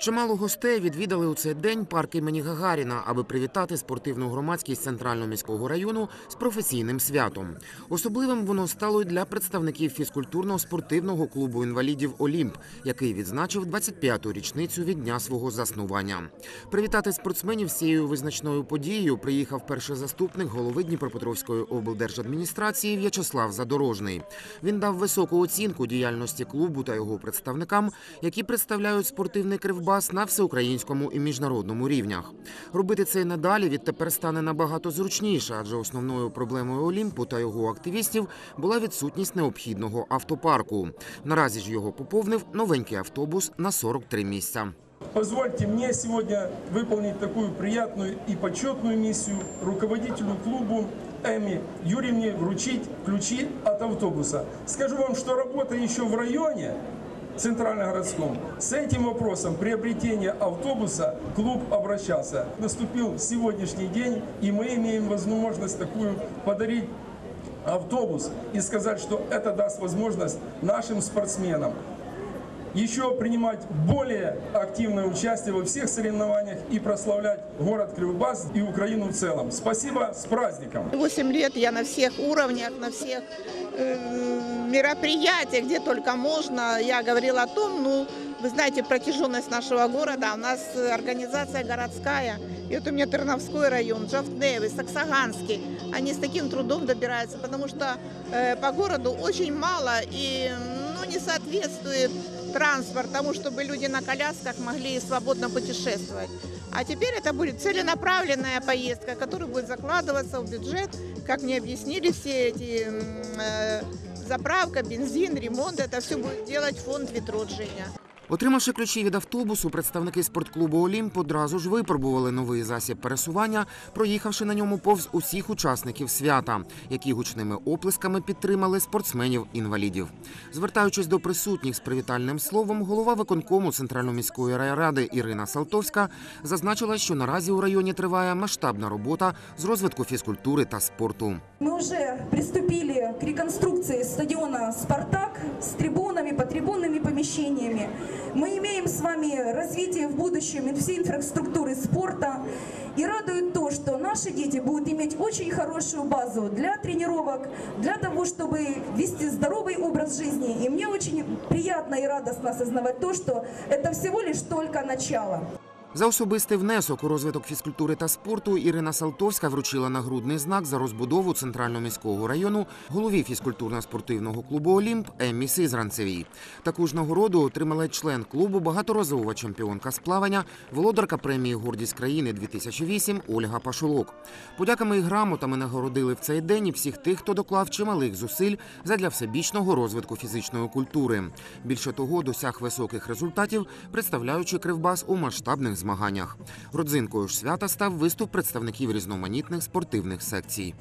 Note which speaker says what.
Speaker 1: Чимало гостей відвідали у цей день парк імені Гагаріна, аби привітати спортивну громадськість центрального міського району з професійним святом. Особливим воно стало й для представників фізкультурно-спортивного клубу інвалідів Олімп, який відзначив 25-ту річницю від дня свого заснування. Привітати спортсменів з цією визначною подією приїхав перший заступник голови Дніпропетровської облдержадміністрації В'ячеслав Задорожний. Він дав високу оцінку діяльності клубу та його представникам, які представляють спортивний кривбас на всеукраїнському і міжнародному рівнях. Робити це й надалі відтепер стане набагато зручніше, адже основною проблемою Олімпу та його активістів була відсутність необхідного автопарку. Наразі ж його поповнив новенький автобус на 43 місця.
Speaker 2: Позвольте мне сегодня выполнить такую приятную и почетную миссию руководителю клубу Эми Юрьевне вручить ключи от автобуса. Скажу вам, что работа еще в районе центральногородском. С этим вопросом приобретения автобуса клуб обращался. Наступил сегодняшний день, и мы имеем возможность такую подарить автобус и сказать, что это даст возможность нашим спортсменам еще принимать более активное участие во всех соревнованиях и прославлять город Кривбас и Украину в целом. Спасибо, с праздником!
Speaker 3: 8 лет я на всех уровнях, на всех э, мероприятиях, где только можно, я говорила о том, ну, вы знаете, протяженность нашего города, у нас организация городская, и вот у меня Терновской район, Джавдеевый, Саксаганский, они с таким трудом добираются, потому что э, по городу очень мало и ну, не соответствует транспорт тому, чтобы люди на колясках могли свободно путешествовать. А теперь это будет целенаправленная поездка, которая будет закладываться в бюджет, как мне объяснили все эти м, э, заправка, бензин, ремонт, это все будет делать фонд «Ветроджиня».
Speaker 1: Отримавши ключі від автобусу, представники спортклубу Олімп одразу ж випробували новий засіб пересування, проїхавши на ньому повз усіх учасників свята, які гучними оплесками підтримали спортсменів-інвалідів. Звертаючись до присутніх з привітальним словом, голова виконкому Центральної міської райради Ірина Салтовська зазначила, що наразі у районі триває масштабна робота з розвитку фізкультури та спорту.
Speaker 4: Мы уже приступили к реконструкции стадиона «Спартак» с трибунами, помещениями. Мы имеем с вами развитие в будущем всей инфраструктуры спорта. И радует то, что наши дети будут иметь очень хорошую базу для тренировок, для того, чтобы вести здоровый образ жизни. И мне очень приятно и радостно осознавать то, что это всего лишь только начало.
Speaker 1: За особистий внесок у розвиток фізкультури та спорту Ірина Салтовська вручила нагрудний знак за розбудову центрального міського району голові фізкультурно-спортивного клубу Олімп Еммі Сизранцевій. Таку ж нагороду отримала член клубу багаторазова чемпіонка з плавання, володарка премії Гордість країни 2008 Ольга Пашулок. Подяками і грамотами нагородили в цей день і всіх тих, хто доклав чималих зусиль задля всебічного розвитку фізичної культури. Більше того, досяг високих результатів, представляючи кривбас у масштабних змаганнях. Родзинкою ж свята став виступ представників різноманітних спортивних секцій.